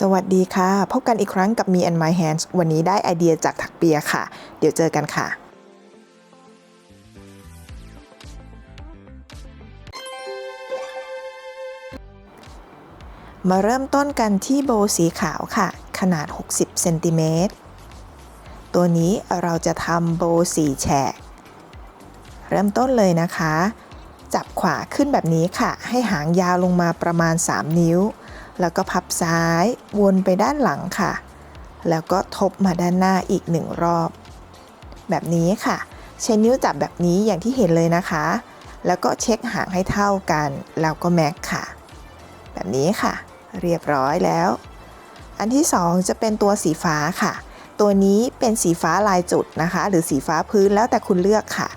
สวัสดีค่ะ พบกันอีกครั้งกับ Me and My Hands วันนี้ได้ไอเดียจากถักเปียค่ะ เดี๋ยวเจอกันค่ะ มาเริ่มต้นกันที่โบสีขาวค่ะ ขนาด 60 เซนติเมตร ตัวนี้เราจะทำโบสีแฉก เริ่มต้นเลยนะคะ จับขวาขึ้นแบบนี้ค่ะ ให้หางยาวลงมาประมาณ 3 นิ้ว แล้วก็พับซ้ายวนไปด้านหลังค่ะ แล้วก็ทบมาด้านหน้าอีกหนึ่งรอบ แบบนี้ค่ะ ใช้นิ้วจับแบบนี้อย่างที่เห็นเลยนะคะ แล้วก็เช็คหางให้เท่ากัน แล้วก็แม็กค่ะ แบบนี้ค่ะ เรียบร้อยแล้ว อันที่สองจะเป็นตัวสีฟ้าค่ะ ตัวนี้เป็นสีฟ้าลายจุดนะคะ หรือสีฟ้าพื้นแล้วแต่คุณเลือกค่ะ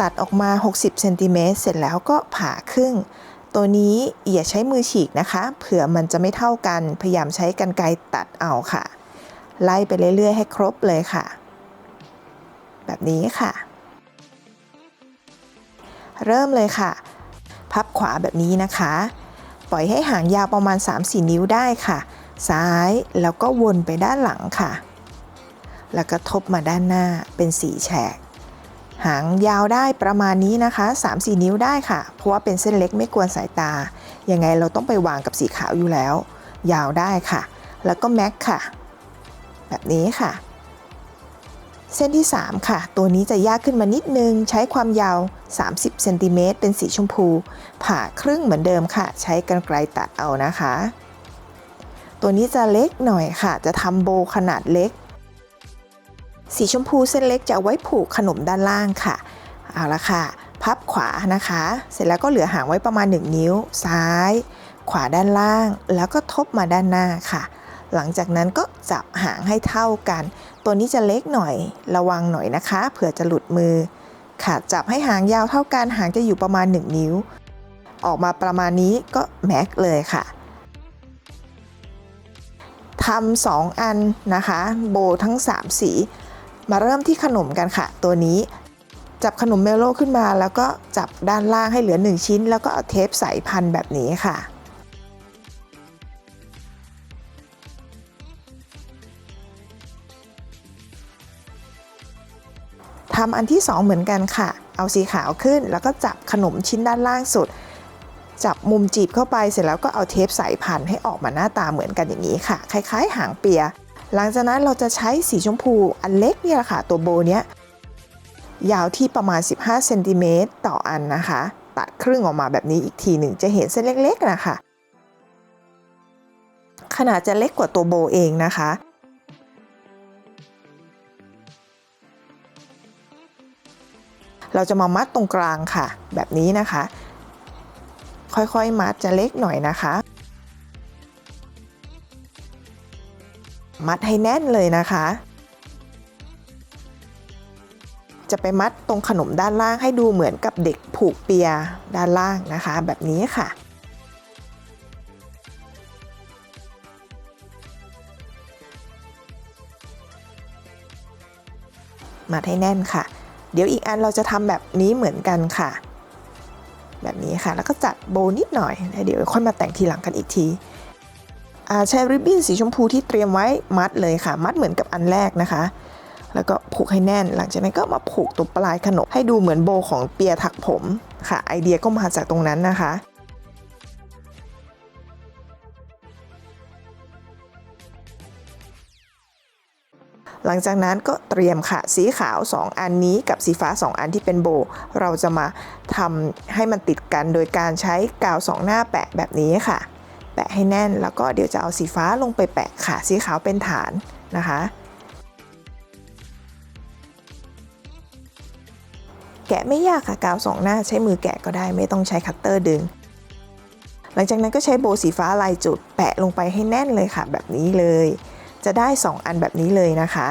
ตัดออกมา 60เซนติเมตรเสร็จแล้วก็ผ่าครึ่ง ตัวนี้อย่าใช้มือฉีกนะคะ เผื่อมันจะไม่เท่ากัน พยายามใช้กันไกรตัดเอาค่ะ ไล่ไปเรื่อยๆ ให้ครบเลยค่ะ แบบนี้ค่ะ เริ่มเลยค่ะ พับขวาแบบนี้นะคะ ปล่อยให้หางยาวประมาณ 3-4 นิ้วได้ค่ะ ซ้ายแล้วก็วนไปด้านหลังค่ะ แล้วก็ทบมาด้านหน้าเป็นสีแฉก หางยาวได้ประมาณนี้นะคะ 3-4 นิ้วได้ค่ะ เพราะว่าเป็นเส้นเล็กไม่กวนสายตา ยังไงเราต้องไปวางกับสีขาวอยู่แล้ว ยาวได้ค่ะ แล้วก็แม็กค่ะ แบบนี้ค่ะ เส้นที่ 3 ค่ะ ตัวนี้จะยากขึ้นมานิดนึง ใช้ความยาว 30เซนติเมตรเป็นสีชมพู ผ่าครึ่งเหมือนเดิมค่ะ ใช้กรรไกรตัดเอานะคะ ตัวนี้จะเล็กหน่อยค่ะ จะทำโบขนาดเล็ก สีชมพูเส้นเล็กจะเอาไว้ผูกขนมด้านล่างค่ะ เอาละค่ะ พับขวานะคะ เสร็จแล้วก็เหลือหางไว้ประมาณ 1 นิ้ว ซ้าย ขวาด้านล่าง แล้วก็ทบมาด้านหน้าค่ะ หลังจากนั้นก็จับหางให้เท่ากัน ตัวนี้จะเล็กหน่อย ระวังหน่อยนะคะ เผื่อจะหลุดมือ ค่ะ จับให้หางยาวเท่ากัน หางจะอยู่ประมาณ 1 นิ้ว ออกมาประมาณนี้ก็แม็กเลยค่ะทำสองอันนะคะ โบทั้ง 3 สี มาเริ่มที่ขนมกันค่ะ ตัวนี้ จับขนมเมลโล่ขึ้นมา แล้วก็จับด้านล่างให้เหลือ 1 ชิ้น แล้วก็เอาเทปใส่พันแบบนี้ค่ะทำอันที่ 2 เหมือนกันค่ะ เอาสีขาวขึ้น แล้วก็จับขนมชิ้นด้านล่างสุด จับมุมจีบเข้าไปเสร็จแล้วก็เอาเทปใส่พันให้ออกมาหน้าตาเหมือนกันอย่างนี้ค่ะ คล้ายๆ หางเปีย หลังจากนั้นเราจะใช้สีชมพูอันเล็กเนี่ยแหละค่ะ ตัวโบเนี้ยยาวที่ประมาณ 15เซนติเมตรต่ออันนะคะ ตัดครึ่งออกมาแบบนี้อีกทีหนึ่งจะเห็นเส้นเล็กๆนะคะขนาดจะเล็กกว่าตัวโบเองนะคะ เราจะมามัดตรงกลางค่ะ แบบนี้นะคะ ค่อยๆมัดจะเล็กหน่อยนะคะ มัดให้แน่นเลยนะคะ จะไปมัดตรงขนมด้านล่างให้ดูเหมือนกับเด็กผูกเปียด้านล่างนะคะ แบบนี้ค่ะมัดให้แน่นค่ะ เดี๋ยวอีกอันเราจะทำแบบนี้เหมือนกันค่ะ แบบนี้ค่ะ แล้วก็จัดโบนิดหน่อยแล้วเดี๋ยวค่อยมาแต่งทีหลังกันอีกที ใช้ริบบิ้นสีชมพูที่เตรียมไว้มัดเลยค่ะ มัดเหมือนกับอันแรกนะคะ แล้วก็ผูกให้แน่น หลังจากนั้นก็มาผูกตัวปลายขนมให้ดูเหมือนโบของเปียถักผมค่ะ ไอเดียก็มาจากตรงนั้นนะคะหลังจากนั้นก็เตรียมค่ะ สีขาว 2 อันนี้กับสีฟ้า 2 อันที่เป็นโบ เราจะมาทำให้มันติดกันโดยการใช้กาวสองหน้าแปะแบบนี้ค่ะ แปะให้แน่น แล้วก็เดี๋ยวจะเอาสีฟ้าลงไปแปะค่ะ สีขาวเป็นฐานนะคะ แกะไม่ยากค่ะกาวสองหน้าใช้มือแกะก็ได้ไม่ต้องใช้คัตเตอร์ดึง หลังจากนั้นก็ใช้โบสีฟ้าลายจุด แปะลงไปให้แน่นเลยค่ะ แบบนี้เลย จะได้ 2 อันแบบนี้เลยนะคะ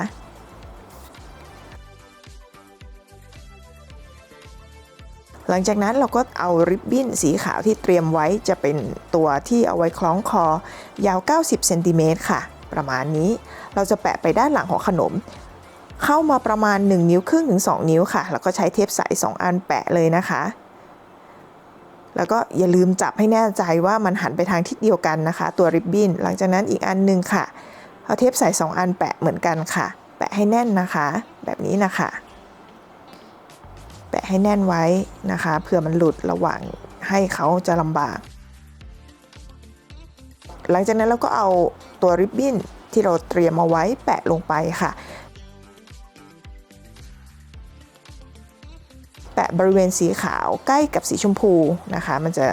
หลังจากนั้นเราก็เอาริบบิ้นสีขาวที่เตรียมไว้จะเป็นตัวที่เอาไว้คล้องคอ ยาว 90เซนติเมตรค่ะ ประมาณนี้เราจะแปะไปด้านหลังของขนม เข้ามาประมาณ 1 นิ้วครึ่งถึง 2 นิ้วค่ะ แล้วก็ใช้เทปใส2อันแปะเลยนะคะ แล้วก็อย่าลืมจับให้แน่ใจว่ามันหันไปทางทิศเดียวกันนะคะ ตัวริบบิ้นหลังจากนั้นอีกอันหนึ่งค่ะเอาเทปใส่2อันแปะเหมือนกันค่ะ แปะให้แน่นนะคะ แบบนี้นะคะ ให้แน่นไว้นะคะเผื่อมันหลุดระหว่างให้เขาจะลำบาก หลังจากนั้นเราก็เอาตัวริบบิ้นที่เราเตรียมเอาไว้แปะลงไปค่ะ แปะบริเวณสีขาวใกล้กับสีชมพูนะคะ มันจะ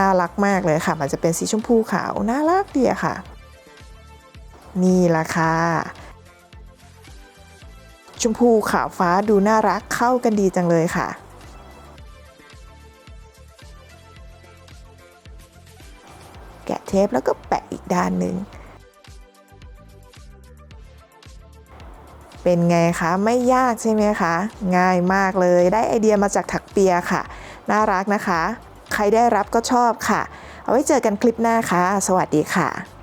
น่ารักมากเลยค่ะ มันจะเป็นสีชมพูขาวน่ารักดีค่ะ นี่ละค่ะ ชมพูขาวฟ้าดูน่ารักเข้ากันดีจังเลยค่ะ แกะเทปแล้วก็แปะอีกด้านหนึ่ง เป็นไงคะไม่ยากใช่ไหมคะ ง่ายมากเลยได้ไอเดียมาจากถักเปียค่ะ น่ารักนะคะ ใครได้รับก็ชอบค่ะ เอาไว้เจอกันคลิปหน้าค่ะ สวัสดีค่ะ